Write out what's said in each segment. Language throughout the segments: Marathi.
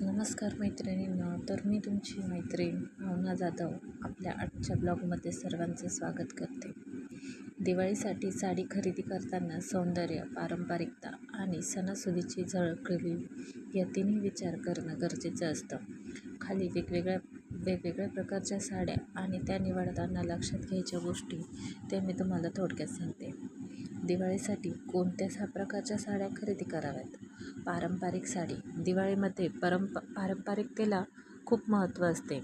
नमस्कार मैत्रिणींनो तर मी तुमची मैत्रीण भावना जाधव आपल्या आजच्या ब्लॉगमध्ये सर्वांचे स्वागत करते. दिवाळीसाठी साडी खरेदी करताना सौंदर्य पारंपरिकता आणि सणासुदीची झळकळी या तिन्ही विचार करणं गरजेचं असतं. खाली वेगवेगळ्या वेगवेगळ्या प्रकारच्या साड्या आणि त्या निवडताना लक्षात घ्यायच्या गोष्टी त्या मी तुम्हाला थोडक्यात सांगते. दिवाळीसाठी कोणत्या सा प्रकारच्या साड्या खरेदी कराव्यात. पारंपरिक साडी दिवाळीमध्ये परंप पारंपरिकतेला खूप महत्त्व असते.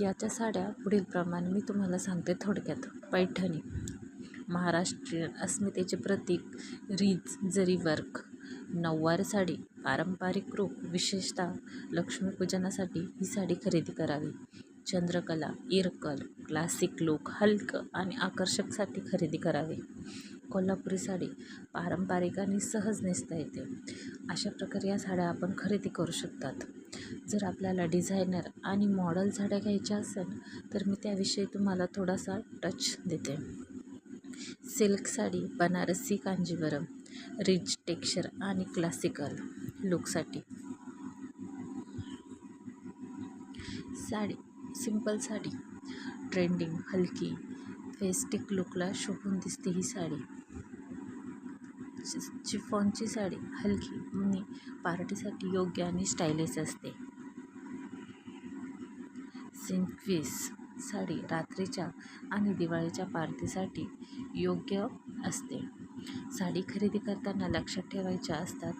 याच्या साड्या पुढीलप्रमाणे मी तुम्हाला सांगते थोडक्यात. पैठणी महाराष्ट्रीयन अस्मितेचे प्रतीक रीज जरी वर्क नऊवार साडी पारंपरिक रूप विशेषतः लक्ष्मीपूजनासाठी ही साडी खरेदी करावी. चंद्रकला इरकल क्लासिक लुक हलकं आणि आकर्षकसाठी खरेदी करावी. कोल्हापुरी साडी पारंपरिक आणि सहज नेसता येते. अशा प्रकारे या साड्या आपण खरेदी करू शकतात. जर आपल्याला डिझायनर आणि मॉडल साड्या घ्यायच्या असेल तर मी त्याविषयी तुम्हाला थोडासा टच देते. Silk sari Banarasi Kanjivaram rich texture आणि क्लासिकल लुकसाठी. साडी सिंपल साडी ट्रेंडिंग हलकी फेस्टिक लुकला शोभून दिसते ही साडी. चिफॉनची साडी हलकी आणि पार्टीसाठी योग्य आणि स्टायलिश असते. सिंक्वीस साडी रात्रीच्या आणि दिवाळीच्या पार्टीसाठी योग्य असते. साडी खरेदी करताना लक्षात ठेवायच्या असतात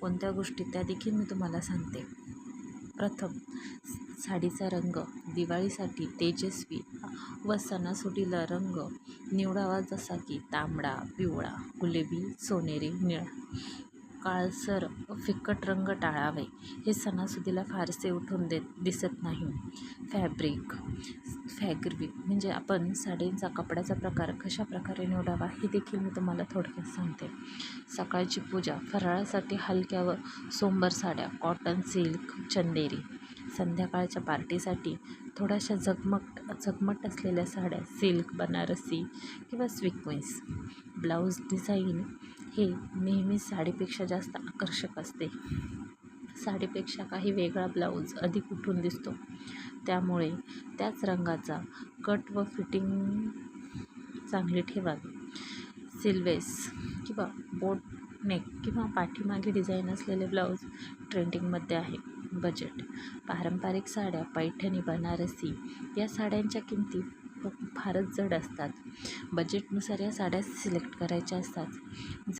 कोणत्या गोष्टी त्या देखील मी तुम्हाला सांगते. प्रथम साडीचा रंग दिवाळीसाठी तेजस्वी व सणासुदीला रंग निवडावा जसा की तांबडा पिवळा गुलाबी सोनेरी निळा. काळसर फिकट रंग टाळावे. हे सणासुदीला फारसे उठून देत दिसत नाही. फॅब्रिक फॅग्रिक म्हणजे आपण साडींचा कपड्याचा प्रकार कशा प्रकारे निवडावा हे देखील मी तुम्हाला थोडक्यात सांगते. सकाळची पूजा फराळासाठी हलक्या व सोंबर साड्या कॉटन सिल्क चंदेरी. संध्याकाळच्या पार्टीसाठी थोड्याशा झगमट झगमट असलेल्या साड्या सिल्क बनारसी किंवा स्विक्वेन्स ब्लाऊज डिझाईन हे नेहमी साडीपेक्षा जास्त आकर्षक असते. साडीपेक्षा काही वेगळा ब्लाऊज अधिक उठून दिसतो. त्यामुळे त्याच रंगाचा कट व फिटिंग चांगली ठेवावी. सिल्वेस किंवा बोट नेक किंवा पाठीमागे डिझाईन असलेले ब्लाऊज ट्रेंडिंगमध्ये आहे. बजेट. पारंपरिक साड्या पैठणी बनारसी या साड्यांच्या किमती फारच जड असतात. बजेटनुसार या साड्या सिलेक्ट करायच्या असतात.